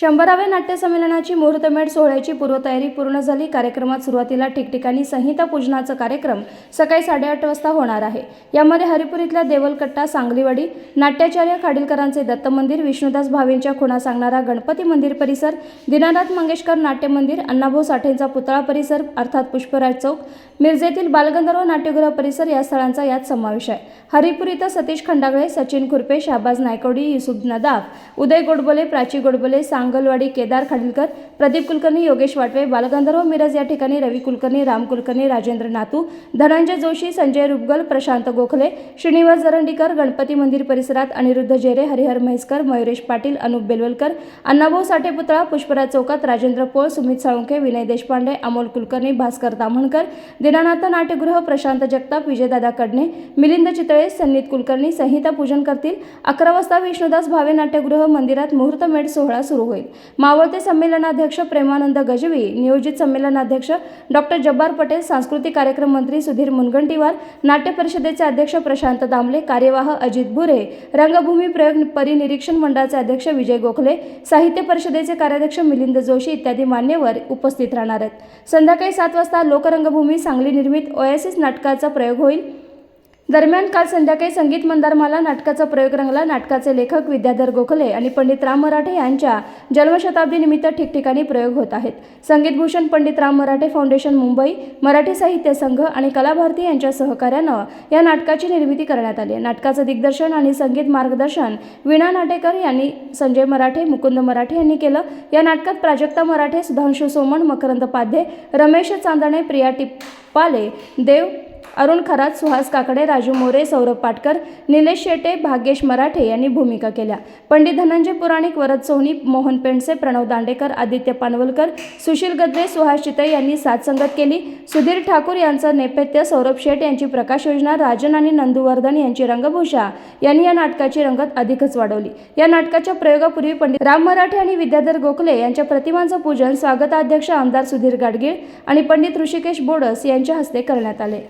शंभराव्या नाट्यसंमेलनाची मुहूर्तमेढ सोहळ्याची पूर्वतयारी पूर्ण झाली. कार्यक्रमात सुरुवातीला ठिकठिकाणी संहिता पूजनाचा कार्यक्रम सकाळी साडेआठ वाजता होणार आहे. यामध्ये हरिपुरीतल्या देवलकट्टा सांगलीवाडी नाट्याचार्य खाडीलकरांचे दत्त मंदिर विष्णुदास भावेंच्या खुणा सांगणारा गणपती मंदिर परिसर दीनानाथ मंगेशकर नाट्य मंदिर अण्णाभाऊ साठेंचा पुतळा परिसर अर्थात पुष्पराज चौक मिरजेतील बालगंधर्व नाट्यगृह परिसर या स्थळांचा यात समावेश आहे. हरिपूर इथं सतीश खंडागळे सचिन खुरपे शाहबाज नायकोडी युसुफ नदाफ उदय गोडबोले प्राची गोडबोले सांग सांगलवाडी केदार खाडीलकर प्रदीप कुलकर्णी योगेश वाटवे बालगंधर्व मिरज या ठिकाणी रवी कुलकर्णी राम कुलकर्णी राजेंद्र नातू धनंजय जोशी संजय रुपगल प्रशांत गोखले श्रीनिवास जरंडीकर गणपती मंदिर परिसरात अनिरुद्ध जेरे हरिहर म्हैसकर मयुरेश पाटील अनुप बेलवलकर अण्णाभाऊ साठेपुतळा पुष्पराज चौकात राजेंद्र पोळ सुमित साळुंखे विनय देशपांडे अमोल कुलकर्णी भास्कर ताम्हणकर दिनानाथ नाट्यगृह प्रशांत जगताप विजयदादा कडणे मिलिंद चितळे सन्नीत कुलकर्णी संहिता पूजन करतील अकरा वाजता विष्णुदास भावे नाट्यगृह मंदिरात मुहूर्तमेढ सोहळा सुरू होईल. मावळते संमेलनाध्यक्ष प्रेमानंद गजवी नियोजित संमेलनाध्यक्ष डॉक्टर जब्बार पटेल सांस्कृतिक कार्यक्रम मंत्री सुधीर मुनगंटीवार नाट्य परिषदेचे अध्यक्ष प्रशांत दामले कार्यवाह अजित भुरे रंगभूमी प्रयोग परिनिरीक्षण मंडळाचे अध्यक्ष विजय गोखले साहित्य परिषदेचे कार्याध्यक्ष मिलिंद जोशी इत्यादी मान्यवर उपस्थित राहणार आहेत. संध्याकाळी सात वाजता लोकरंगभूमी सांगली निर्मित ओएसिस नाटकाचा प्रयोग होईल. दरम्यान काल संध्याकाळी संगीत मंदारमाला नाटकाचा प्रयोग रंगला. नाटकाचे लेखक विद्याधर गोखले आणि पंडित राम मराठे यांच्या जन्मशताब्दीनिमित्त ठिकठिकाणी प्रयोग होत आहेत. संगीतभूषण पंडित राम मराठे फाउंडेशन मुंबई मराठी साहित्य संघ आणि कलाभारती यांच्या सहकार्यानं या नाटकाची निर्मिती करण्यात आली आहे. नाटकाचं दिग्दर्शन आणि संगीत मार्गदर्शन विणा नाटेकर यांनी संजय मराठे मुकुंद मराठे यांनी केलं. या नाटकात प्राजक्ता मराठे सुधांशू सोमण मकरंद पाध्ये रमेश चांदणे प्रिया टिप्पाले देव अरुण खरात सुहास काकडे राजू मोरे सौरभ पाटकर निलेश शेटे भाग्येश मराठे यांनी भूमिका केल्या. पंडित धनंजय पुराणिक वरद सोहनी मोहन पेंडसे प्रणव दांडेकर आदित्य पानवलकर सुशील गद्रे सुहास चितळे यांनी साथसंगत केली. सुधीर ठाकूर यांचं नेपथ्य सौरभ शेठ यांची प्रकाश योजना राजन आणि नंदुवर्धन यांची रंगभूषा यांनी या नाटकाची रंगत अधिकच वाढवली. या नाटकाच्या प्रयोगापूर्वी पंडित राम मराठे आणि विद्याधर गोखले यांच्या प्रतिमांचं पूजन स्वागताध्यक्ष आमदार सुधीर गाडगीळ आणि पंडित ऋषिकेश बोडस यांच्या हस्ते करण्यात आले.